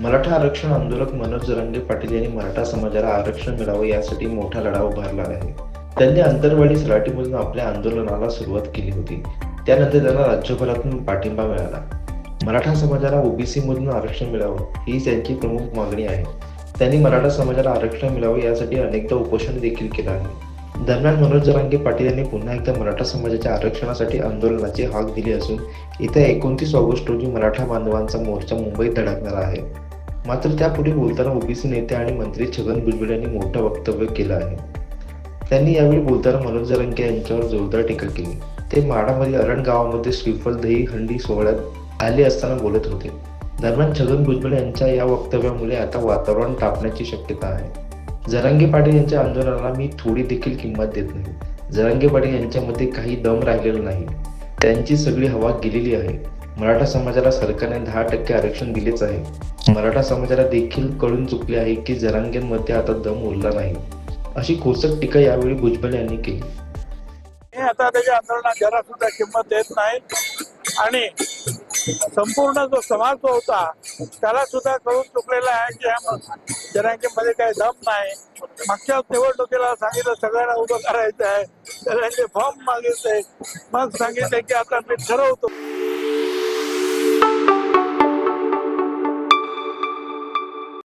मराठा आरक्षण आंदोलक मनोज रंगे पाटील यांनी मराठा समाजाला आरक्षण मिळावं यासाठी मोठा लढा उभारला आहे. त्यांनी अंतरवाडी सराटीमधून आपल्या आंदोलनाला सुरुवात केली होती. त्यानंतर त्यांना राज्यभरातून पाठिंबा मिळाला. मराठा समाजाला ओबीसी मधून आरक्षण मिळावं ही त्यांची प्रमुख मागणी आहे. त्यांनी मराठा समाजाला आरक्षण मिळावं यासाठी अनेकदा उपोषण देखील केलं आहे. दरम्यान मनोज जरांगे पाटील यांनी पुन्हा एकदा मराठा समाजाच्या आरक्षणासाठी आंदोलनाची हाक दिली असून येत्या एकोणतीस ऑगस्ट रोजी मराठा बांधवांचा मोर्चा मुंबईत धडकणार आहे. मात्र त्यापुढे बोलताना ओबीसी नेते आणि मंत्री छगन भुजबळ यांनी मोठं वक्तव्य केलं आहे. त्यांनी यावेळी बोलताना मनोज जरंगे यांच्यावर जोरदार टीका केली. ते माडामधील अरण गावामध्ये श्रीफल दही हंडी सोहळ्यात आले असताना बोलत होते. दरम्यान छगन भुजबळ यांच्या या वक्तव्यामुळे आता वातावरण तापण्याची शक्यता आहे. जरांगे पाटील यांच्या आंदोलनाला मी थोडी देखील किंमत देत नाही. जरांगे पाटील यांच्यामध्ये काही दम राहिलेला नाही. त्यांची सगळी हवा गेलेली आहे. मराठा समाजाला सरकारने दहा टक्के आरक्षण दिलेच आहे. मराठा समाजाला देखील कळून चुकले आहे की जरांगेंमध्ये आता दम उरला नाही. अशी खोचक टीका यावेळी भुजबळ यांनी केली. हे आता त्याच्या आंदोलनात जरा सुद्धा किंमत देत नाही. आणि संपूर्ण जो समाज जो होता त्याला सुद्धा कळून चुकलेला आहे की ह्या जनांगीमध्ये काही दम नाही. मागच्या निवडणुकीला सांगितलं सगळ्यांना उभं करायचं आहे सगळ्यांचे फॉर्म मागितले. मग सांगितले की आता मी ठरवतो.